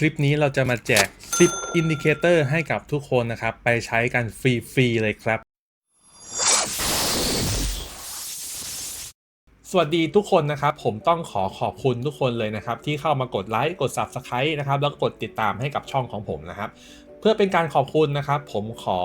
คลิปนี้เราจะมาแจก 10 อินดิเคเตอร์ให้กับทุกคนนะครับ ไปใช้กันฟรี ๆ เลยครับ สวัสดีทุกคนนะครับ ผมต้องขอขอบคุณทุกคนเลยนะครับ ที่เข้ามากดไลค์ กด Subscribe นะครับ แล้วก็กดติดตามให้กับช่องของผมนะครับ เพื่อเป็นการขอบคุณนะครับ ผมขอ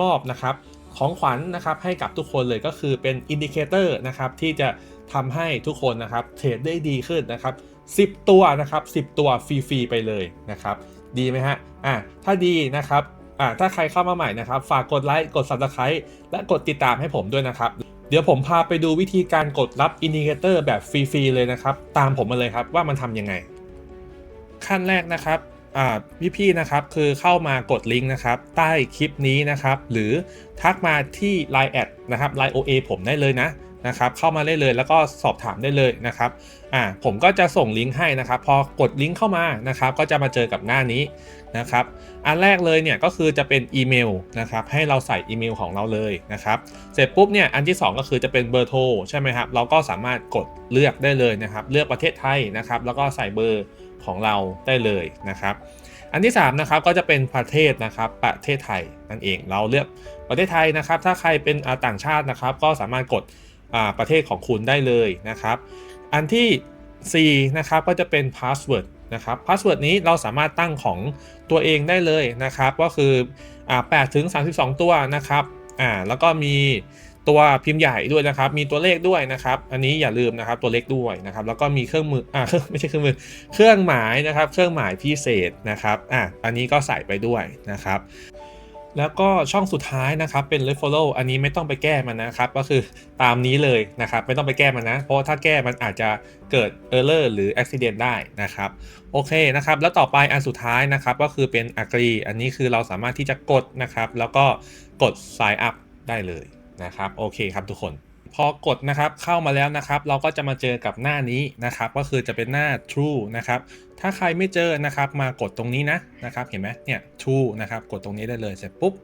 มอบนะครับของขวัญนะครับให้กับทุกคนเลยก็คือเป็นอินดิเคเตอร์นะครับที่จะทำให้ทุกคนนะครับเทรดได้ดีขึ้นนะครับ 10 ตัวนะครับ10 ตัวฟรีๆไปเลยนะครับดีไหมฮะอะถ้าดีนะครับอะถ้าใครเข้ามาใหม่นะครับ ฝากกดไลค์กด Subscribe และกดติดตามให้ผมด้วยนะครับ เดี๋ยวผมพาไปดูวิธีการกดรับอินดิเคเตอร์แบบฟรีๆเลยนะครับ ตามผมมาเลยครับว่ามันทำยังไง ขั้นแรกนะครับอ่าพี่ๆนะครับคือเข้ามากดลิงก์นะครับ ใต้คลิปนี้นะครับ หรือทักมาที่ Line แอดนะครับ Line OA ผมได้เลยนะ นะครับเข้ามาได้เลยแล้วก็สอบถามได้เลยนะครับอ่าผมก็จะส่งลิงก์ให้นะครับ พอกดลิงก์เข้ามานะครับ ก็จะมาเจอกับหน้านี้นะครับ อันแรกเลยเนี่ยก็คือจะเป็นอีเมลนะครับให้เราใส่อีเมลของเราเลยนะครับ เสร็จปุ๊บเนี่ยอันที่ 2 ก็คือจะเป็นเบอร์โทรใช่ไหมครับเราก็สามารถกดเลือกได้เลยนะครับ เลือกประเทศไทยนะครับ แล้วก็ใส่เบอร์ของเราได้เลยนะครับอันที่3นะครับก็จะเป็นประเทศนะครับประเทศไทยนั่นเองเราเลือกประเทศไทยนะครับ ถ้าใครเป็นอ่าต่างชาตินะครับ ก็สามารถกด ประเทศของคุณได้เลยนะครับ อันที่ 4 นะครับก็จะเป็นพาสเวิร์ดนะครับพาสเวิร์ดนี้เราสามารถตั้งของตัวเองได้เลยนะครับ ก็คือ8ถึง 32 ตัวนะครับอ่าแล้วก็มีตัวพิมพ์ใหญ่ด้วยนะครับ มีตัวเลขด้วยนะครับ อันนี้อย่าลืมนะครับตัวเลขด้วยนะครับ แล้วก็มีเครื่องมืออ่าไม่ใช่เครื่องมือ เครื่องหมายนะครับ เครื่องหมายพิเศษนะครับอะอันนี้ก็ใส่ไปด้วยนะครับ แล้วก็ช่องสุดท้ายนะครับเป็น r e follow อันนี้ไม่ต้องไปแก้มันนะครับ ก็คือตามนี้เลยนะครับ ไม่ต้องไปแก้มันนะ เพราะถ้าแก้มันอาจจะเกิด error หรือ accident ได้นะครับ โอเคนะครับ แล้วต่อไปอันสุดท้ายนะครับก็คือเป็น agree อันนี้คือเราสามารถที่จะกดนะครับ แล้วก็กด sign up ได้เลยนะครับ โอเคครับทุกคน พอกดนะครับเข้ามาแล้วนะครับ เราก็จะมาเจอกับหน้านี้นะครับ ก็คือจะเป็นหน้า true นะครับ ถ้าใครไม่เจอนะครับ มากดตรงนี้นะนะครับเห็นไหมเนี่ย true นะครับกดตรงนี้ได้เลยเสร็จปุ๊บ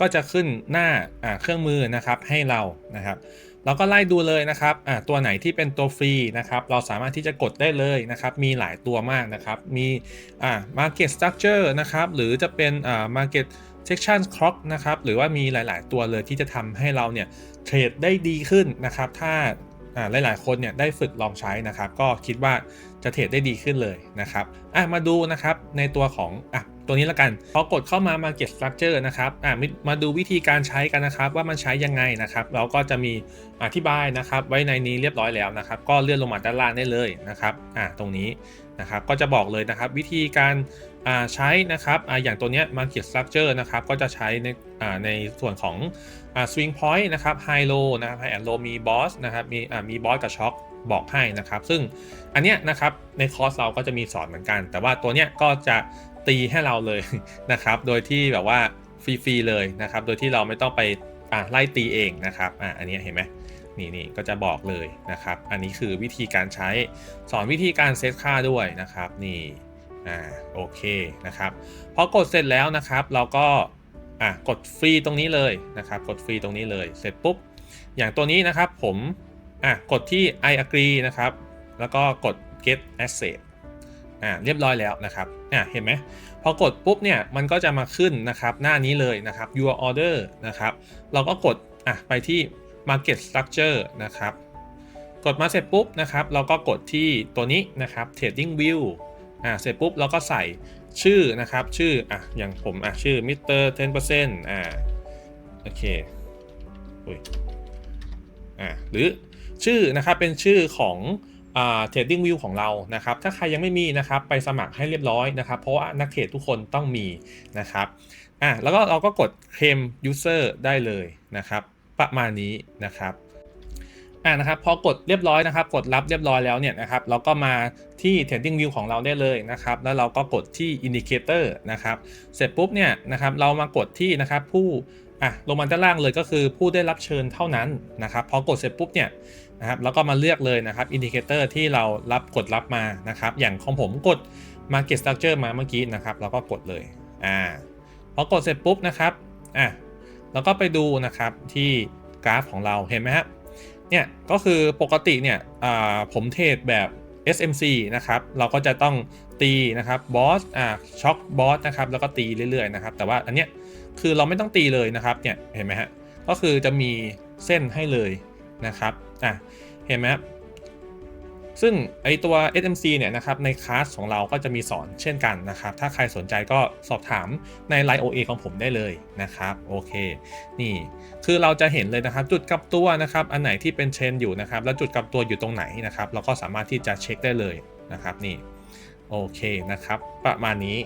ก็จะขึ้นหน้าอ่าเครื่องมือนะครับให้เรานะครับ เราก็ไล่ดูเลยนะครับอ่าตัวไหนที่เป็นตัวฟรีนะครับ เราสามารถที่จะกดได้เลยนะครับ มีหลายตัวมากนะครับ มีอ่า market structure นะครับ หรือจะเป็นอ่า market section clock นะครับ หรือว่ามีหลาย ๆ ตัวเลยที่จะทำให้เราเนี่ยเทรดได้ดีขึ้นนะครับ ถ้าหลายๆ คนเนี่ยได้ฝึกลองใช้นะครับ ก็คิดว่าจะเทรดได้ดีขึ้นเลยนะครับมาดูนะครับในตัวของอะ ตัวนี้ละกันพอกดเข้ามา market structure นะครับอะมิมาดูวิธีการใช้กันนะครับ ว่ามันใช้ยังไงนะครับ เราก็จะมีอธิบายนะครับ ไว้ในนี้เรียบร้อยแล้วนะครับ ก็เลื่อนลงมาด้านล่างได้เลยนะครับอะตรงนี้นะครับก็จะบอกเลยนะครับวิธีการอ่าใช้นะครับอ่าอย่างตัวเนี้ย market structure นะครับก็จะใช้ในอ่าในส่วนของอ่า swing point นะครับ high low นะครับ high and low มี boss นะครับมีอ่ามี boss กับ shock บอกให้นะครับ ซึ่งอันเนี้ยนะครับในคอร์สเราก็จะมีสอนเหมือนกัน แต่ว่าตัวเนี้ยก็จะ ตีให้เราเลยนะครับ โดยที่แบบว่าฟรีๆเลยนะครับ โดยที่เราไม่ต้องไปอ่าไล่ตีเองนะครับอ่าอันนี้เห็นไหมนี่นี่ก็จะบอกเลยนะครับ อันนี้คือวิธีการใช้สอนวิธีการเซตค่าด้วยนะครับนี่อ่าโอเคนะครับพอกดเสร็จแล้วนะครับ เราก็อะกดฟรีตรงนี้เลยนะครับ กดฟรีตรงนี้เลยเสร็จปุ๊บอย่างตัวนี้นะครับผมอะกดที่ I agree นะครับ แล้วก็กด get asset อ่าเรียบร้อยแล้วนะครับอ่าเห็นไหมพอกดปุ๊บเนี่ยมันก็จะมาขึ้นนะครับหน้านี้เลยนะครับ your order นะครับเราก็กดอะไปที่ market structure นะครับกดมาเสร็จปุ๊บนะครับเราก็กดที่ตัวนี้นะครับ trading view อ่าเสร็จปุ๊บเราก็ใส่ชื่อนะครับชื่ออะอย่างผมอะชื่อ Mr 10%อ่าโอเคอุ้ยอ่าหรือชื่อนะครับเป็นชื่อของ อ่า trading view ของเรานะครับ ถ้าใครยังไม่มีนะครับไปสมัครให้เรียบร้อยนะครับ เพราะว่านักเทรดทุกคนต้องมีนะครับอะแล้วก็เราก็กด claim user ได้เลยนะครับ ประมาณนี้นะครับอ่านะครับพอกดเรียบร้อยนะครับ กดรับเรียบร้อยแล้วเนี่ยนะครับ เราก็มาที่ Trading View ของเราได้เลยนะครับ แล้วเราก็กดที่ Indicator นะครับ เสร็จปุ๊บเนี่ยนะครับ เรามากดที่นะครับผู้อะลงมาด้านล่างเลยก็คือผู้ได้รับเชิญเท่านั้นนะครับ พอกดเสร็จปุ๊บเนี่ย นะครับแล้วก็มาเลือกเลยนะครับ Indicator ที่เรารับกดรับมานะครับ อย่างของผมกด Market Structure มาเมื่อกี้นะครับเราก็กดเลยอ่าพอกดเสร็จปุ๊บนะครับอะแล้วก็ไปดูนะครับที่กราฟของเราเห็นไหมครับเนี่ยก็คือปกติเนี่ยอ่าผมเทรดแบบ SMC นะครับเราก็จะต้องตีนะครับบอสอ่าช็อคบอสนะครับแล้วก็ตีเรื่อยๆนะครับแต่ว่าอันเนี้ยคือเราไม่ต้องตีเลยนะครับเนี่ยเห็นไหมฮะก็คือจะมีเส้นให้เลยนะครับ อะเห็นไหมครับซึ่งไอตัว SMC เนี่ยนะครับในคลาสของเราก็จะมีสอนเช่นกันนะครับ ถ้าใครสนใจก็สอบถามใน Line OA ของผมได้เลยนะครับ โอเค นี่คือเราจะเห็นเลยนะครับ จุดกับตัวนะครับ อันไหนที่เป็นเชนอยู่นะครับ แล้วจุดกับตัวอยู่ตรงไหนนะครับ เราก็สามารถที่จะเช็คได้เลยนะครับนี่ โอเคนะครับ ประมาณนี้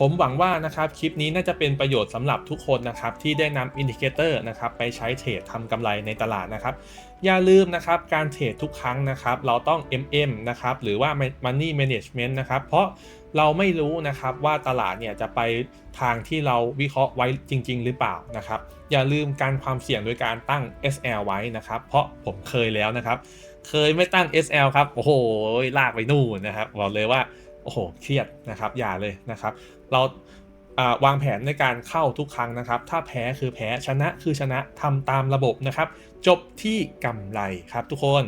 ผมหวังว่านะครับคลิปนี้น่าจะเป็นประโยชน์สำหรับทุกคนนะครับที่ได้นำอินดิเคเตอร์นะครับไปใช้เทรดทำกำไรในตลาดนะครับ อย่าลืมนะครับการเทรดทุกครั้งนะครับเราต้อง MM นะครับหรือว่า Money Management นะครับเพราะเราไม่รู้นะครับว่าตลาดเนี่ยจะไปทางที่เราวิเคราะห์ไว้จริง ๆ หรือเปล่านะครับ อย่าลืมการความเสี่ยงโดยการตั้ง SL ไว้นะครับ เพราะผมเคยแล้วนะครับ เคยไม่ตั้ง SL ครับโอ้โหลากไปนู่นนะครับบอกเลยว่าโอ้โหเครียดนะครับอย่าเลยนะครับ เราวางแผนในการเข้าทุกครั้งนะครับ ถ้าแพ้คือแพ้ชนะคือชนะทำตามระบบนะครับ จบที่กำไรครับทุกคน